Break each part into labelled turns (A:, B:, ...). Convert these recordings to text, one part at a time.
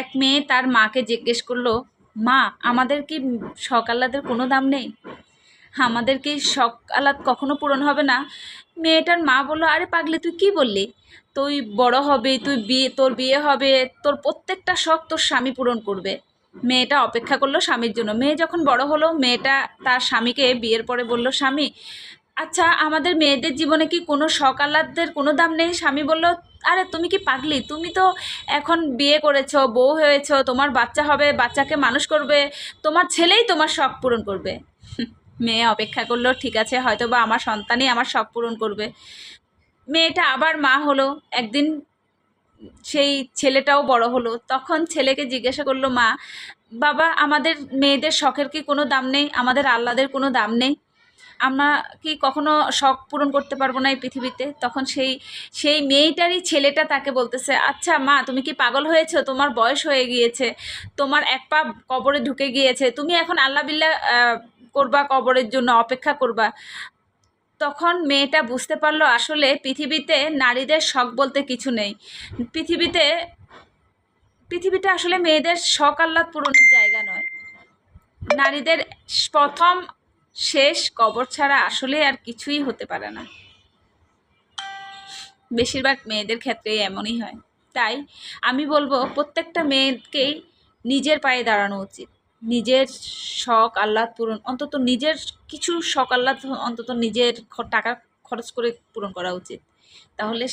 A: এক মেয়ে তার মাকে জিজ্ঞেস করল, মা, আমাদের কি শখ কোনো দাম নেই? আমাদের কি শখ কখনো পূরণ হবে না? মেয়েটার মা বলল, আরে পাগলে, তুই কি বললি? তুই বড় হবে, তুই বিয়ে, তোর বিয়ে হবে, তোর প্রত্যেকটা শখ তোর স্বামী পূরণ করবে। মেয়েটা অপেক্ষা করল স্বামীর জন্য। মেয়ে যখন বড় হলো, মেয়েটা তার স্বামীকে বিয়ের পরে বলল, স্বামী আচ্ছা আমাদের মেয়েদের জীবনে কি কোনো শখ আহ্লাদের কোনো দাম নেই? স্বামী বলল, আরে, তুমি কি পাগলি? তুমি তো এখন বিয়ে করেছ, বউ হয়েছো, তোমার বাচ্চা হবে, বাচ্চাকে মানুষ করবে, তোমার ছেলেই তোমার শখ পূরণ করবে। মেয়ে অপেক্ষা করল, ঠিক আছে হয়তো বা আমার সন্তানই আমার শখ পূরণ করবে। মেয়েটা আবার মা হলো, একদিন সেই ছেলেটাও বড় হলো, তখন ছেলেকে জিজ্ঞাসা করল, মা, বাবা, আমাদের মেয়েদের শখের কি কোনো দাম নেই? আমাদের আহ্লাদের কোনো দাম নেই? আমরা কি কখনো শখ পূরণ করতে পারব না এই পৃথিবীতে? তখন সেই সেই মেয়েটারই ছেলেটা তাকে বলতেছে আচ্ছা মা তুমি কি পাগল হয়েছো? তোমার বয়স হয়ে গিয়েছে। তোমার এক পা কবরে ঢুকে গিয়েছে। তুমি এখন আল্লাহ বিল্লাহ আহ, করবা কবরের জন্য অপেক্ষা করবা। তখন মেয়েটা বুঝতে পারল আসলে পৃথিবীতে নারীদের শখ বলতে কিছু নেই। পৃথিবীতে পৃথিবীটা আসলে মেয়েদের শখ আহ্লাদ পূরণের জায়গা নয়। নারীদের প্রথম শেষ কবর ছাড়া আসলে আর কিছুই হতে পারে না। বেশিরভাগ মেয়েদের ক্ষেত্রে এমনই হয়। তাই আমি বলব, প্রত্যেকটা মেয়েকেই নিজের পায়ে দাঁড়ানো উচিত। নিজের শখ আহ্লাদ পূরণ, অন্তত নিজের কিছু শখ আহ্লাদ অন্তত নিজের টাকা খরচ করে পূরণ করা উচিত। তাহলে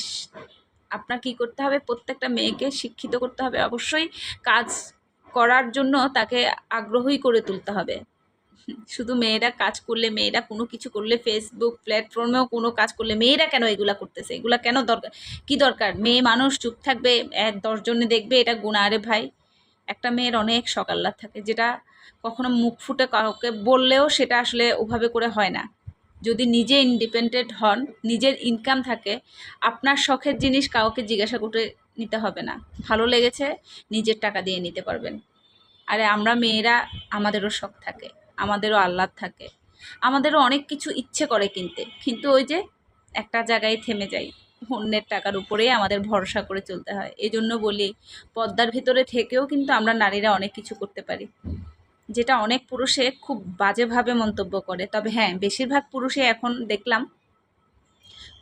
A: আপনার কি করতে হবে? প্রত্যেকটা মেয়েকে শিক্ষিত করতে হবে। অবশ্যই কাজ করার জন্য তাকে আগ্রহী করে তুলতে হবে। শুধু মেয়েরা কাজ করলে, মেয়েরা কোনো কিছু করলে ফেসবুক প্ল্যাটফর্মেও কোনো কাজ করলে, মেয়েরা কেন এগুলা করতেছে? এগুলা কেন দরকার? কি দরকার? মেয়ে মানুষ চুপ থাকবে, এক দশজনে দেখবে এটা গুণা। আরে ভাই, একটা মেয়ের অনেক সকাল্লাদ থাকে, যেটা কখনো মুখ ফুটে কাউকে বললেও সেটা আসলে ওভাবে করে হয় না। যদি নিজে ইন্ডিপেন্ডেন্ট হন, নিজের ইনকাম থাকে, আপনার শখের জিনিস কাউকে জিজ্ঞাসা করে নিতে হবে না। ভালো লেগেছে, নিজের টাকা দিয়ে নিতে পারবেন। আরে আমরা মেয়েরা, আমাদেরও শখ থাকে। আমাদেরও আহ্লাদ থাকে। আমাদেরও অনেক কিছু ইচ্ছে করে কিনতে। কিন্তু ওই যে একটা জায়গায় থেমে যাই। অন্যের টাকার উপরেই আমাদের ভরসা করে চলতে হয়। এই জন্য বলি, পদ্মার ভিতরে থেকেও কিন্তু আমরা নারীরা অনেক কিছু করতে পারি। যেটা অনেক পুরুষে খুব বাজেভাবে মন্তব্য করে। তবে হ্যাঁ বেশিরভাগ পুরুষে এখন দেখলাম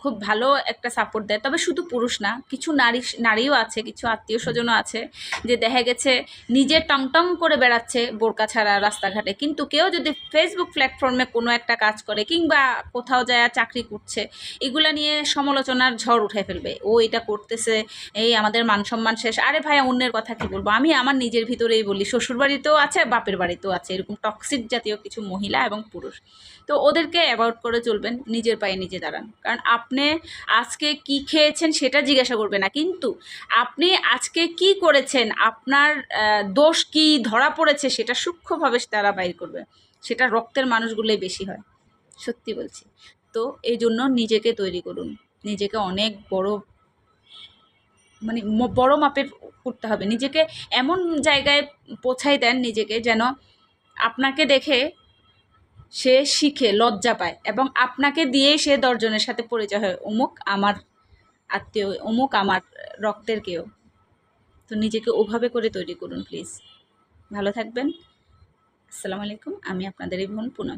A: খুব ভালো একটা সাপোর্ট দেয়। তবে শুধু পুরুষ না, কিছু নারী, নারীও আছে, কিছু আত্মীয় স্বজনও আছে যে দেখা গেছে নিজে টং টং করে বেড়াচ্ছে বোরকা ছাড়া রাস্তাঘাটে। কিন্তু কেউ যদি ফেসবুক প্ল্যাটফর্মে কোনো একটা কাজ করে কিংবা কোথাও যায় চাকরি করছে, এগুলা নিয়ে সমালোচনার ঝড় উঠে ফেলবে। ও এটা করতেছে, এই আমাদের মান সম্মান শেষ। আরে ভাই অন্যের কথা কি বলব? আমি আমার নিজের ভিতরেই বলি শ্বশুর বাড়িতেও আছে বাপের বাড়িতেও আছে, এরকম টক্সিক জাতীয় কিছু মহিলা এবং পুরুষ। তো ওদেরকে অ্যাভয়েড করে চলবেন, নিজের পায়ে নিজে দাঁড়ান। কারণ আপনি আজকে কি খেয়েছেন সেটা জিজ্ঞাসা করবে না। কিন্তু আপনি আজকে কি করেছেন, আপনার দোষ কি ধরা পড়েছে সেটা সূক্ষ্মভাবে তারা বাইর করবে। সেটা রক্তের মানুষগুলোই বেশি হয়, সত্যি বলছি। তো এই জন্য নিজেকে তৈরি করুন। নিজেকে অনেক বড় মানে বড় মাপের করতে হবে। নিজেকে এমন জায়গায় পৌঁছাই দেন নিজেকে যেন আপনাকে দেখে সে শিখে, লজ্জা পায় এবং আপনাকে দিয়ে সে দশজনের সাথে পরিচয় হয়। অমুক আমার আত্মীয়, অমুক আমার রক্তের কেউ। তো নিজেকে ওভাবে করে তৈরি করুন, প্লিজ। ভালো থাকবেন। আসসালামু আলাইকুম। আমি আপনাদের এই বোন পুনম